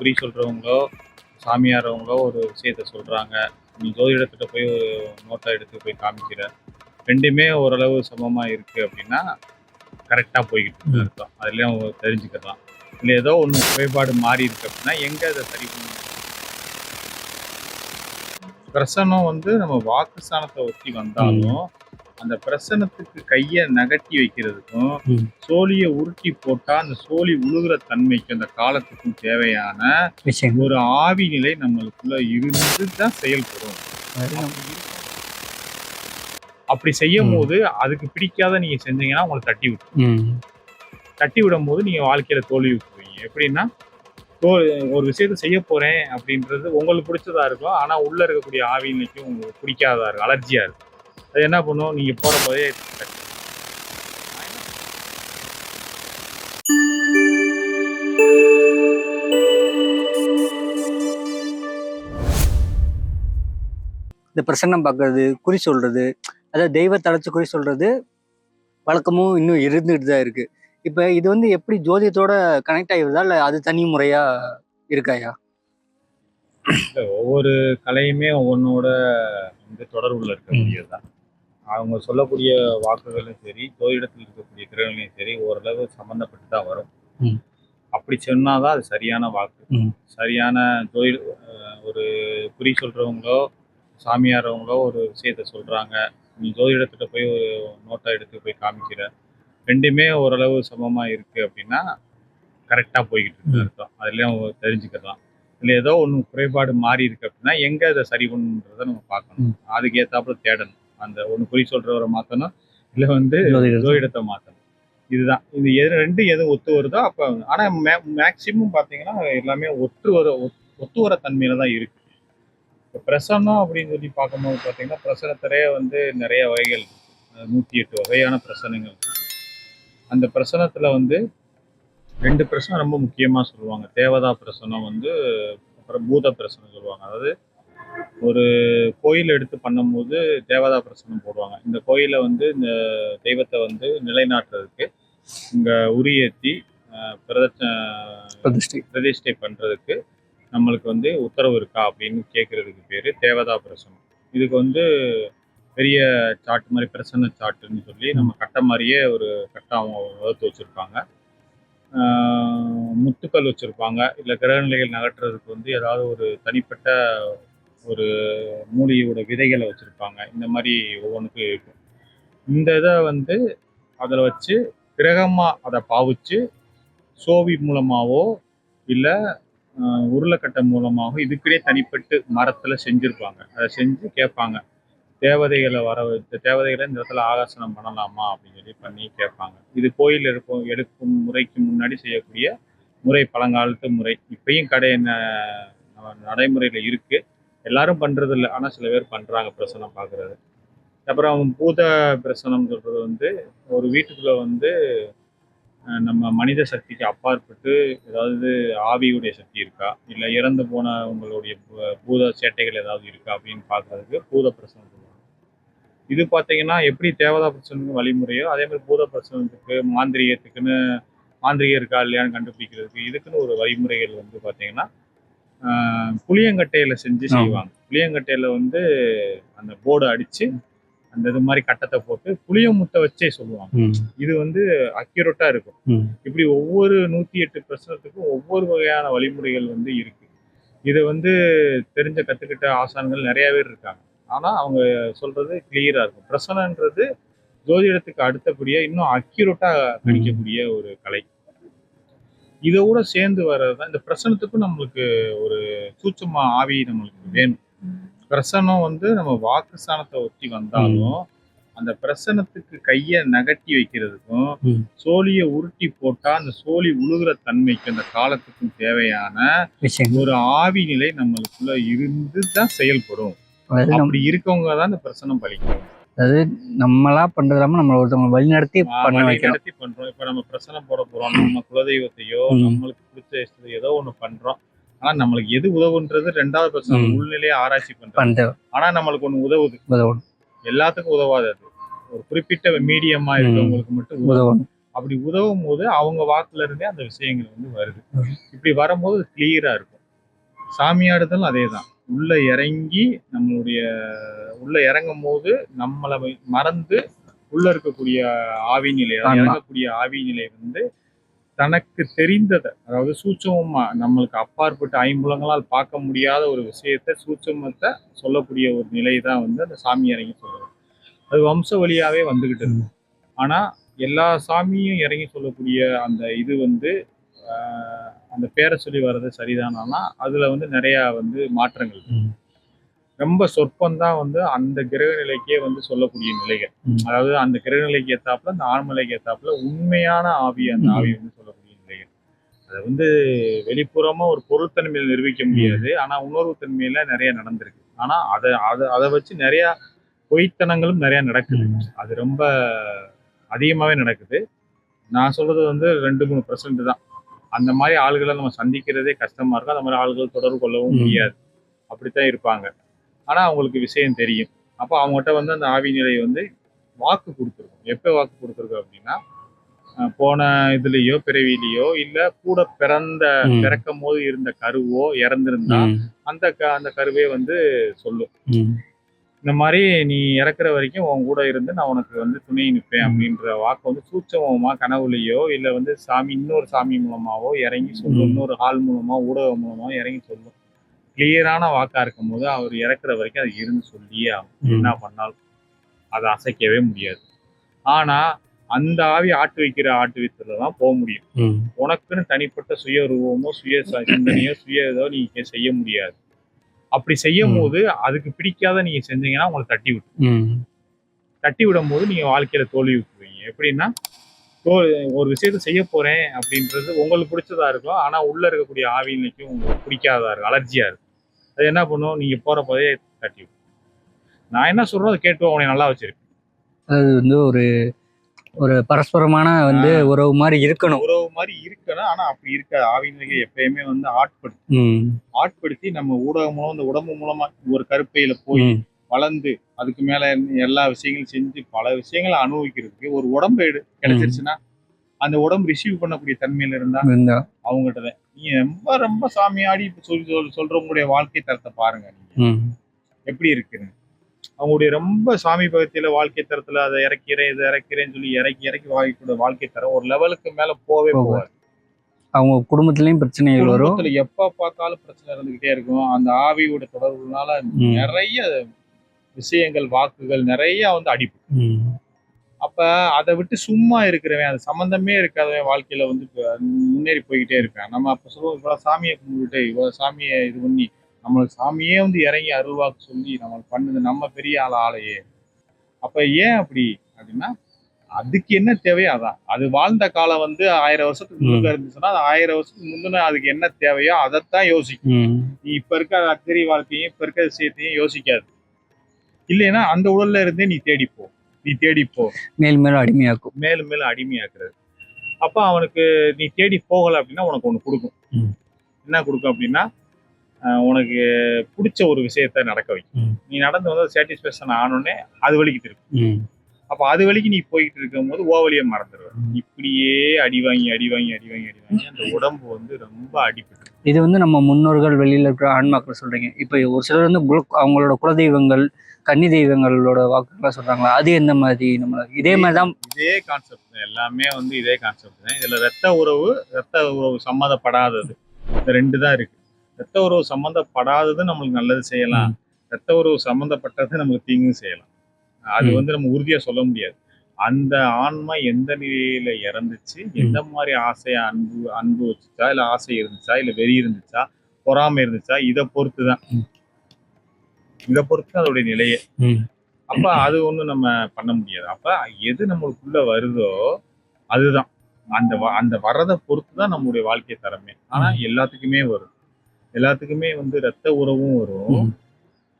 குறி சொல்றவங்களோ சாமியாரவங்களோ ஒரு விஷயத்த சொல்றாங்க. நீ ஜோதிடத்திட்ட போய் ஒரு நோட்டை எடுத்து போய் காமிக்கிற. ரெண்டுமே ஓரளவு சமமா இருக்கு அப்படின்னா கரெக்டா போய்கிட்டு இருக்கு அர்த்தம். அதுலயும் அவங்க தெரிஞ்சுக்கலாம். இல்லை ஏதோ ஒன்று குறைபாடு மாறி இருக்கு அப்படின்னா எங்க அதை சரி பண்ணணும்? பிரசனம் வந்து நம்ம வாக்கு ஸ்தானத்தை ஒட்டி வந்தாலும் அந்த பிரசனத்துக்கு கையை நகட்டி வைக்கிறதுக்கும். சோழியை உருட்டி போட்டா அந்த சோழி உழுகுற தன்மைக்கு அந்த காலத்துக்கும் தேவையான ஒரு ஆவி நிலை நம்மளுக்குள்ள இருந்து தான் செயல்படும். அப்படி செய்யும் போது அதுக்கு பிடிக்காத நீங்க செஞ்சீங்கன்னா உங்களை தட்டி விட்டு ம். தட்டி விடும் போது நீங்க வாழ்க்கையில தோல்வி விட்டுருவீங்க. எப்படின்னா ஒரு விஷயத்த செய்ய போறேன் அப்படின்றது உங்களுக்கு பிடிச்சதா இருக்கும் ஆனா உள்ள இருக்கக்கூடிய ஆவி நிலைக்கும் உங்களுக்கு பிடிக்காததா இருக்கும். அலர்ஜியா இருக்கும். அது என்ன பண்ணும்? நீங்க போற போதே இந்த பிரசன்னம் பார்க்கறது குறி சொல்றது அதாவது தெய்வத்தை அழைச்சு குறி சொல்றது வழக்கமும் இன்னும் இருந்துகிட்டு தான் இருக்கு. இப்போ இது வந்து எப்படி ஜோதியத்தோட கனெக்ட் ஆகிருதா இல்லை அது தனி முறையா இருக்காயா? ஒவ்வொரு கலையுமே ஒவ்வொன்னோட வந்து தொடர்புல இருக்கக்கூடியதுதான் அவங்க சொல்லக்கூடிய வாக்குகளும் சரி ஜோதிடத்தில் இருக்கக்கூடிய கிரகங்களையும் சரி ஓரளவு சம்மந்தப்பட்டு தான் வரும். அப்படி சொன்னாதான் அது சரியான வாக்கு. சரியான ஜோதி அஹ் ஒரு குறி சொல்றவங்களோ சாமியாரவங்களோ ஒரு விஷயத்த சொல்றாங்க நீ ஜோதிடத்திட்ட போய் ஒரு நோட்டை எடுத்து போய் காமிக்கிற ரெண்டுமே ஓரளவு சமமா இருக்கு அப்படின்னா கரெக்டா போய்கிட்டு இருக்கு. அர்த்தம் அதுலயும் தெரிஞ்சுக்கலாம் இல்லை ஏதோ ஒன்று குறைபாடு மாறி இருக்கு அப்படின்னா எங்க அதை சரி பண்ணணுன்றதை நம்ம பார்க்கணும். அதுக்கு ஏத்தாப்புல தேடணும் அந்த ஒன்று குறி சொல்றவரை மாத்தணும் இல்லை வந்து ஜோதிடத்தை. மாத்தணும். இதுதான். இது எது ரெண்டு எது ஒத்து வருதோ அப்போ ஆனா மேக்சிமம் பார்த்தீங்கன்னா எல்லாமே ஒத்து வர ஒத்- ஒத்து வர தன்மையில தான் இருக்கு. இப்போ பிரசன்னம் அப்படின்னு சொல்லி பார்க்கும்போது பார்த்தீங்கன்னா பிரசனத்திலே வந்து நிறைய வகைகள் நூத்தி எட்டு வகையான பிரசனங்கள். அந்த பிரசனத்துல வந்து ரெண்டு பிரசனம் ரொம்ப முக்கியமா சொல்லுவாங்க. தேவதா பிரசனம் வந்து அப்புறம் பூத பிரசனம் சொல்லுவாங்க. அதாவது ஒரு கோயில் எடுத்து பண்ணும்போது தேவதா பிரசனம் போடுவாங்க. இந்த கோயிலை வந்து இந்த தெய்வத்தை வந்து நிலைநாட்டுறதுக்கு இங்க உரியேற்றி பிரதிஷ்டை. பிரதிஷ்டை பண்றதுக்கு நம்மளுக்கு வந்து உத்தரவு இருக்கா அப்படின்னு கேட்கறதுக்கு பேரு தேவதா பிரசனம் இதுக்கு வந்து பெரிய சாட்டு மாதிரி பிரசன்ன சாட்டுன்னு சொல்லி நம்ம கட்டை மாதிரியே ஒரு கட்டை அவங்க வகுத்து வச்சிருப்பாங்க. முத்துக்கள் வச்சிருப்பாங்க. இல்லை கிரகநிலைகள் நகற்றுறதுக்கு வந்து ஏதாவது ஒரு தனிப்பட்ட ஒரு மூலிகையோட விதைகளை வச்சுருப்பாங்க. இந்த மாதிரி ஒவ்வொன்றுக்கும் இருக்கும். இந்த இதை வந்து அதில் வச்சு கிரகமாக அதை பாவிச்சு சோவி மூலமாகவோ இல்லை உருளைக்கட்டை மூலமாகவோ இதுக்கிடையே தனிப்பட்டு மரத்தில் செஞ்சுருப்பாங்க. அதை செஞ்சு கேட்பாங்க. தேவதைகளை வர வச்சு தேவதைகளை இந்த இடத்துல ஆகாசனம் பண்ணலாமா அப்படின்னு சொல்லி பண்ணி கேட்பாங்க. இது கோயில் இருக்கும் எடுக்கும் முறைக்கு முன்னாடி செய்யக்கூடிய முறை பழங்காலத்து முறை. இப்பயும் கடை நடைமுறையில் இருக்குது எல்லாரும் பண்ணுறது இல்லை ஆனால் சில பேர் பண்ணுறாங்க பிரசனம் பார்க்குறது. அப்புறம் பூத பிரசனம் சொல்கிறது வந்து ஒரு வீட்டுக்குள்ளே வந்து நம்ம மனித சக்திக்கு அப்பாற்பட்டு ஏதாவது ஆவியுடைய சக்தி இருக்கா? இல்லை இறந்து போன உங்களுடைய பூ- பூத சேட்டைகள் ஏதாவது இருக்கா? அப்படின்னு பார்க்கறதுக்கு பூத பிரசனம் சொல்லுவாங்க. இது பார்த்தீங்கன்னா எப்படி தேவதா பிரசனுக்கு வழிமுறையோ அதே மாதிரி பூத பிரசனத்துக்கு மாந்திரியத்துக்குன்னு மாந்திரிகம் இருக்கா இல்லையான்னு கண்டுபிடிக்கிறதுக்கு இதுக்குன்னு ஒரு வழிமுறைகள் வந்து பார்த்தீங்கன்னா புளியங்கட்டையில செஞ்சு. செய்வாங்க. புளியங்கட்டையில வந்து அந்த போர்டு அடிச்சு அந்த இது மாதிரி கட்டத்தை போட்டு புளிய முட்டை வச்சே சொல்லுவாங்க. இது வந்து அக்யூரேட்டா இருக்கும். இப்படி ஒவ்வொரு நூத்தி எட்டு பிரச்சனத்துக்கும் ஒவ்வொரு வகையான வழிமுறைகள் வந்து இருக்கு. இதை வந்து தெரிஞ்ச கத்துக்கிட்ட ஆசான்கள் நிறைய பேர் இருக்காங்க. ஆனா அவங்க சொல்றது கிளியரா இருக்கும். பிரசனன்றது ஜோதிடத்துக்கு அடுத்தபடியா இன்னும் அக்யூரேட்டா கணிக்கக்கூடிய ஒரு கலை. இதோட சேர்ந்து வர்றதுதான். இந்த பிரசனத்துக்கும் நம்மளுக்கு ஒரு சூட்சமா ஆவி நம்மளுக்கு வேணும். பிரசனம் வந்து நம்ம வாக்கு ஸ்தானத்தை ஒட்டி வந்தாலும் அந்த பிரசனத்துக்கு கையை நகட்டி வைக்கிறதுக்கும். சோழியை உருட்டி போட்டா அந்த சோழி உழுகுற தன்மைக்கு அந்த காலத்துக்கும் தேவையான ஒரு ஆவி நிலை நம்மளுக்குள்ள இருந்து தான் செயல்படும் அப்படி இருக்கவங்க தான் இந்த பிரசனம் பலிக்கும். அதாவது நம்மளா பண்றது இல்லாம நம்மள ஒருத்தவங்க வழி நடத்தி பண்ண நடத்தி பண்றோம். இப்ப நம்ம பிரசனம் போட போறோம். நம்ம குலதெய்வத்தையோ. நம்மளுக்கு பிடிச்ச இஷ்டத்தையோ ஏதோ ஒண்ணு பண்றோம். ஆனா நம்மளுக்கு எது உதவுன்றது ரெண்டாவது பிரச்சனை. உள்நிலையை ஆராய்ச்சி பண்றோம் பண்ற ஆனா நம்மளுக்கு ஒண்ணு உதவுது. உதவணும். எல்லாத்துக்கும் உதவாது அது. ஒரு குறிப்பிட்ட மீடியமா இருக்கவங்களுக்கு மட்டும் உதவணும். அப்படி உதவும் போது அவங்க வாக்குல இருந்தே அந்த விஷயங்கள் வந்து வருது. இப்படி வரும்போது கிளியரா இருக்கும். சாமியாடுதலும் அதே தான் உள்ள இறங்கி நம்மளுடைய உள்ள இறங்கும் போது நம்மளை மறந்து உள்ள இருக்கக்கூடிய ஆவி நிலை. இறங்கக்கூடிய ஆவி நிலை வந்து தனக்கு தெரிந்ததை அதாவது சூட்சமமா நம்மளுக்கு அப்பாற்பட்ட ஐம்புலங்களால் பார்க்க முடியாத ஒரு விஷயத்தை சூட்சமத்தை சொல்லக்கூடிய ஒரு நிலை தான் வந்து அந்த சாமி இறங்கி சொல்றது. அது வம்ச வழியாவே வந்துகிட்டு இருக்கு. ஆனா எல்லா சாமியும் இறங்கி சொல்லக்கூடிய அந்த இது வந்து அந்த பேரை சொல்லி வர்றது சரிதானா அதுல வந்து நிறைய வந்து மாற்றங்கள். ரொம்ப சொற்பம் வந்து அந்த கிரக நிலைக்கே வந்து சொல்லக்கூடிய நிலைகள். அதாவது அந்த கிரக நிலைக்கு ஏத்தாப்புல அந்த ஆழ்மலைக்கு ஏத்தாப்புல உண்மையான ஆவி அந்த. ஆவி வந்து சொல்லக்கூடிய நிலைகள். அதை வந்து வெளிப்புறமா ஒரு பொருள்தன்மையில் நிரூபிக்க முடியாது. ஆனா உணர்வு தன்மையில நிறைய நடந்திருக்கு. ஆனா அதை அதை அதை வச்சு நிறைய பொய்த்தனங்களும் நிறைய நடக்குது. அது ரொம்ப அதிகமாகவே நடக்குது. நான் சொல்றது வந்து ரெண்டு மூணு பர்சன்ட் தான். அந்த மாதிரி ஆளுகளை நம்ம சந்திக்கிறதே கஷ்டமா இருக்கும் அந்த மாதிரி ஆளுகள் தொடர்பு கொள்ளவும். முடியாது அப்படித்தான் இருப்பாங்க ஆனா அவங்களுக்கு விஷயம் தெரியும் அப்போ அவங்ககிட்ட வந்து அந்த ஆவி நிலை வந்து வாக்கு கொடுத்துருக்கும் எப்போ வாக்கு கொடுத்துருக்கோம் அப்படின்னா போன இதுலயோ பிறவிலையோ இல்ல கூட பிறந்த. பிறக்கும் போது இருந்த கருவோ இறந்திருந்தா. அந்த அந்த கருவே வந்து சொல்லும். இந்த மாதிரி நீ இறக்குற வரைக்கும் உன் கூட இருந்து நான் உனக்கு வந்து துணை நிற்பேன். அப்படின்ற வாக்கு வந்து சூட்சமமா கனவுலையோ இல்ல வந்து சாமி இன்னொரு சாமி மூலமாவோ இறங்கி சொல்லும். இன்னொரு ஆள் மூலமா ஊடகம் மூலமா இறங்கி சொல்லும் கிளியரான வாக்கா இருக்கும் போது அவர் இறக்குற வரைக்கும் அது இருந்து சொல்லியே ஆகும். என்ன பண்ணாலும் அதை அசைக்கவே முடியாது ஆனா அந்த ஆவி ஆட்டு வைக்கிற ஆட்டு வித்துல தான் போக முடியும். உனக்குன்னு தனிப்பட்ட சுய ரூபமோ சுய சிந்தனையோ சுய இதோ நீங்க செய்ய முடியாது அப்படி செய்யும். போது அதுக்கு பிடிக்காத நீங்க செஞ்சீங்கன்னா உங்களை தட்டி விட்டு ம். தட்டி விடும் போது நீங்க வாழ்க்கையில தோல்வி விட்டுருவீங்க. எப்படின்னா ஒரு விஷயத்த செய்ய போறேன் அப்படின்றது உங்களுக்கு பிடிச்சதா இருக்கும் ஆனா உள்ள இருக்கக்கூடிய ஆவியிலைக்கும் உங்களுக்கு பிடிக்காததா இருக்கும். அலர்ஜியா இருக்கும். அது என்ன பண்ணும்? நீங்க போற போதே தட்டி விடும். நான் என்ன சொல்றோம் அதை கேட்டு உன்னை நல்லா வச்சிருக்கு அது வந்து ஒரு ஒரு பரஸ்பரமான வந்து உறவு மாதிரி இருக்கணும். உறவு மாதிரி இருக்கணும். ஆனா அப்படி இருக்க ஆவியினர்கள் எப்பயுமே வந்து ஆட்படுத்தி. ஆட்படுத்தி நம்ம ஊடகம் மூலம் இந்த உடம்பு மூலமா ஒரு கருப்பையில போய். வளர்ந்து அதுக்கு மேல எல்லா விஷயங்களும் செஞ்சு பல விஷயங்களை அனுபவிக்கிறதுக்கு ஒரு உடம்பு எடு கிடைச்சிருச்சுன்னா அந்த உடம்பு ரிசீவ் பண்ணக்கூடிய தன்மையில இருந்தா அவங்ககிட்ட தான். நீங்க ரொம்ப ரொம்ப சாமியாடி இப்ப சொல்லி சொல் சொல்றவங்களுடைய வாழ்க்கை தரத்தை பாருங்க நீங்க. எப்படி இருக்குன்னு. அவங்களுடைய ரொம்ப சாமி பக்தியில வாழ்க்கை தரத்துல அதை இறக்கிறேன் இதை இறக்கிறேன்னு சொல்லி இறக்கி இறக்கி வாழ்க்கையோட வாழ்க்கை தரம் ஒரு லெவலுக்கு மேல போவே போகாது. அவங்க குடும்பத்திலயும் பிரச்சனைகள் வரும் எப்ப பார்த்தாலும் பிரச்சனை இருந்துகிட்டே இருக்கும் அந்த ஆவியோட தொடர்புனால. நிறைய விஷயங்கள் வாக்குகள் நிறைய வந்து அடிப்பு. அப்ப அதை விட்டு சும்மா இருக்கிறவன் அது சம்பந்தமே இருக்காதவன் வாழ்க்கையில வந்து முன்னேறி போய்கிட்டே இருப்பேன் நம்ம அப்ப சொல்லுவோம் இவ்வளவு சாமியை கும்பிட்டு இவ்வளவு சாமியை இது பண்ணி நம்மளுக்கு சாமியே வந்து இறங்கி அருள்வாக்கு சொல்லி நம்மளுக்கு பண்ணுது நம்ம பெரிய ஆள் ஆளையே. அப்ப ஏன் அப்படி அப்படின்னா அதுக்கு என்ன தேவையோ அதான். அது வாழ்ந்த காலம் வந்து ஆயிரம் வருஷத்துக்கு முன்னுக்கு இருந்துச்சுன்னா அது ஆயிரம் வருஷத்துக்கு முந்தின அதுக்கு என்ன தேவையோ அதைத்தான் யோசிக்கும். நீ இப்ப இருக்க அக்கறை வாழ்க்கையும் இப்ப இருக்க விஷயத்தையும் யோசிக்காது. இல்லைன்னா அந்த உடல்ல இருந்தே நீ தேடிப்போ நீ தேடிப்போ மேல் மேலும் அடிமையாக்கும். மேலும் மேலும் அடிமையாக்குறது. அப்ப அவனுக்கு நீ தேடி போகல அப்படின்னா உனக்கு ஒண்ணு கொடுக்கும். என்ன கொடுக்கும் அப்படின்னா உனக்கு பிடிச்ச ஒரு விஷயத்த நடக்க வைக்கும். நீ நடந்து வந்து சாட்டிஸ்பேக்ஷன் ஆனோடனே அது வலிக்கு திருக்கும். அப்ப அது வலிக்கு நீ போய்கிட்டு இருக்கும்போது ஓ வழியை மறந்துடுவ இப்படியே அடி வாங்கி அடி வாங்கி அடி வாங்கி அடி வாங்கி அந்த உடம்பு வந்து ரொம்ப அடிபட்டு இது வந்து நம்ம முன்னோர்கள் வெளியில இருக்கிற ஆன்மாக்கள் சொல்றீங்க. இப்போ ஒரு சிலர் வந்து குல- அவங்களோட குலதெய்வங்கள் கன்னி தெய்வங்களோட வாக்குகளை சொல்றாங்களா அது எந்த மாதிரி நம்ம இதே மாதிரி தான் இதே கான்செப்ட் தான். எல்லாமே வந்து இதே கான்செப்ட் தான். இதுல ரத்த உறவு ரத்த உறவு சம்மந்தப்படாதது. இந்த ரெண்டு தான் இருக்கு. ரத்த உறவு சம்மந்தப்படாதது நம்மளுக்கு நல்லது செய்யலாம். ரத்த உறவு சம்மந்தப்பட்டது நமக்கு தீங்கும் செய்யலாம். அது. வந்து நம்ம உறுதியா சொல்ல முடியாது. அந்த ஆன்மா எந்த நிலையில இறந்துச்சு எந்த மாதிரி ஆசையா அன்பு அன்பு வச்சுச்சா இல்ல ஆசை இருந்துச்சா இல்ல வெறி இருந்துச்சா பொறாமை இருந்துச்சா இதை பொறுத்து தான். இதை பொறுத்து அதோடைய நிலையே. அப்ப அது ஒண்ணும் நம்ம பண்ண முடியாது. அப்ப எது நம்மளுக்குள்ள வருதோ அதுதான். அந்த அந்த வர்றதை பொறுத்து தான் நம்மளுடைய வாழ்க்கை தரமே. ஆனா எல்லாத்துக்குமே வரும். எல்லாத்துக்குமே வந்து ரத்த உறவும் வரும்.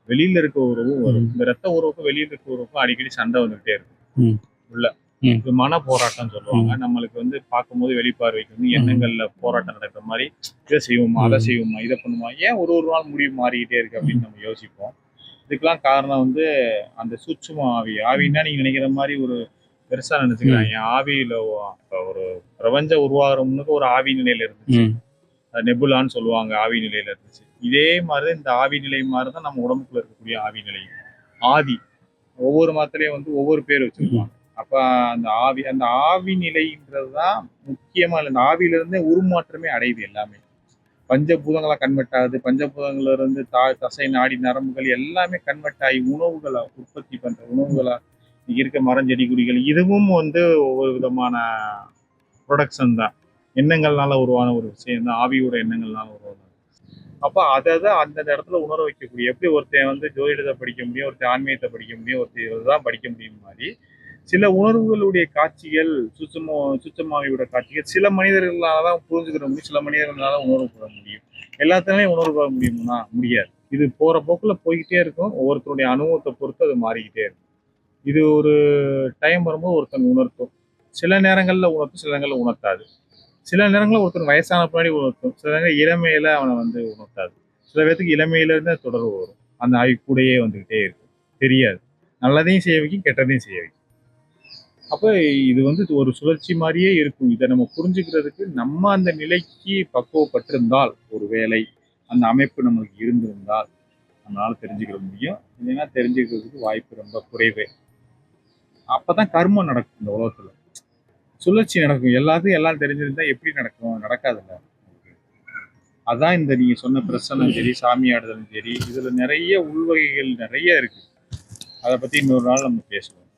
வெளியில இருக்க உறவும் வரும். இந்த ரத்த உறவுக்கும் வெளியில இருக்க உறவுக்கும் அடிக்கடி சண்டை வந்துகிட்டே இருக்கும். உள்ள. இது மன போராட்டம் சொல்லுவாங்க. நம்மளுக்கு வந்து பார்க்கும்போது வெளிப்பார்வைக்கு வந்து எண்ணங்கள்ல போராட்டம் நடக்கிற மாதிரி இதை செய்வோமா அதை. செய்வோமா இதை பண்ணுமா ஏன் ஒரு ஒரு நாள் முடிவு மாறிக்கிட்டே இருக்கு அப்படின்னு நம்ம யோசிப்போம். இதுக்கெல்லாம் காரணம் வந்து அந்த சூட்சும ஆவி. ஆவின்னா நீங்க நினைக்கிற மாதிரி ஒரு பெருசா நினைச்சுக்கிறாங்க ஆவியில ஒரு பிரபஞ்ச உருவாகிறவனுக்கு ஒரு ஆவி நிலையில இருந்துச்சு. நெபுலான்னு சொல்லுவாங்க ஆவி நிலையில இருந்துச்சு. இதே மாதிரி இந்த ஆவி நிலை மாதிரி தான் நம்ம உடம்புக்குள்ள இருக்கக்கூடிய ஆவி நிலை. ஆதி. ஒவ்வொரு மதத்துலேயும் வந்து ஒவ்வொரு பேர் வச்சிருப்பாங்க. அப்போ அந்த ஆவி அந்த ஆவி நிலைன்றது தான் முக்கியமாக இல்லை இந்த ஆவியிலிருந்தே உருமாற்றமே அடையுது எல்லாமே. பஞ்சபூதங்களா கன்வெர்ட் ஆகுது பஞ்சபூதங்கள்ல இருந்து தா தசை நாடி நரம்புகள் எல்லாமே கன்வெர்ட் ஆகி உணவுகளை உற்பத்தி பண்ணுற உணவுகளாக இருக்க மரம் செடி கொடிகள் இதுவும் வந்து ஒவ்வொரு விதமான ப்ரொடக்ஷன் தான். எண்ணங்கள்னால உருவான ஒரு விஷயம் தான் ஆவியோட எண்ணங்கள்னால உருவான அப்போ அதை தான் அந்தந்த இடத்துல உணர வைக்கக்கூடிய எப்படி ஒருத்தன் வந்து ஜோதிடத்தை படிக்க முடியும் ஒருத்தன் ஆன்மீகத்தை படிக்க முடியும் ஒருத்தர் தான் படிக்க முடியும் மாதிரி சில உணர்வுகளுடைய காட்சிகள் சுச்சமோ சுத்தமாவியோட காட்சிகள் சில மனிதர்களால தான் புரிஞ்சுக்கிற முடியும் சில மனிதர்களால உணர்வு பெற முடியும். எல்லாத்துலயும் உணர்வு பெற முடியும்னா முடியாது. இது போற போக்குல போய்கிட்டே இருக்கும். ஒவ்வொருத்தருடைய அனுபவத்தை பொறுத்து அது மாறிக்கிட்டே இருக்கும். இது ஒரு டைம் வரும்போது ஒருத்தன் உணர்த்தும். சில நேரங்களில் உணர்த்தும் சில நேரங்களில் உணர்த்தாது. சில நேரங்களில் ஒருத்தர் வயசான பின்னாடி உணர்த்தும் சில நேரங்கள் இளமையில அவனை வந்து உணர்த்தாது. சில பேர்த்துக்கு இளமையிலேருந்து தொடர்பு வரும். அந்த ஆவி கூடயே வந்துக்கிட்டே இருக்கும் தெரியாது. நல்லதையும் செய்ய வைக்கும் கெட்டதையும் செய்ய வைக்கும். அப்போ இது வந்து ஒரு சுழற்சி மாதிரியே இருக்கும். இதை நம்ம புரிஞ்சுக்கிறதுக்கு நம்ம அந்த நிலைக்கு பக்குவப்பட்டிருந்தால் ஒரு வேலை அந்த அமைப்பு நம்மளுக்கு இருந்திருந்தால் நம்மளால தெரிஞ்சுக்கிற முடியும். இல்லைன்னா தெரிஞ்சுக்கிறதுக்கு வாய்ப்பு ரொம்ப குறைவே. அப்போ தான் கர்மம் நடக்கும் இந்த உலகத்தில். சுழற்சி நடக்கும். எல்லாத்தையும் எல்லாம் தெரிஞ்சிருந்தா எப்படி நடக்கும்? நடக்காதுல்ல. அதான் இந்த நீங்க சொன்ன பிரசனம் சரி சாமியாடுதலும் சரி இதுல நிறைய உள்வகைகள் நிறைய இருக்கு. அதை பத்தி இன்னொரு நாள் நம்ம பேசுவோம்.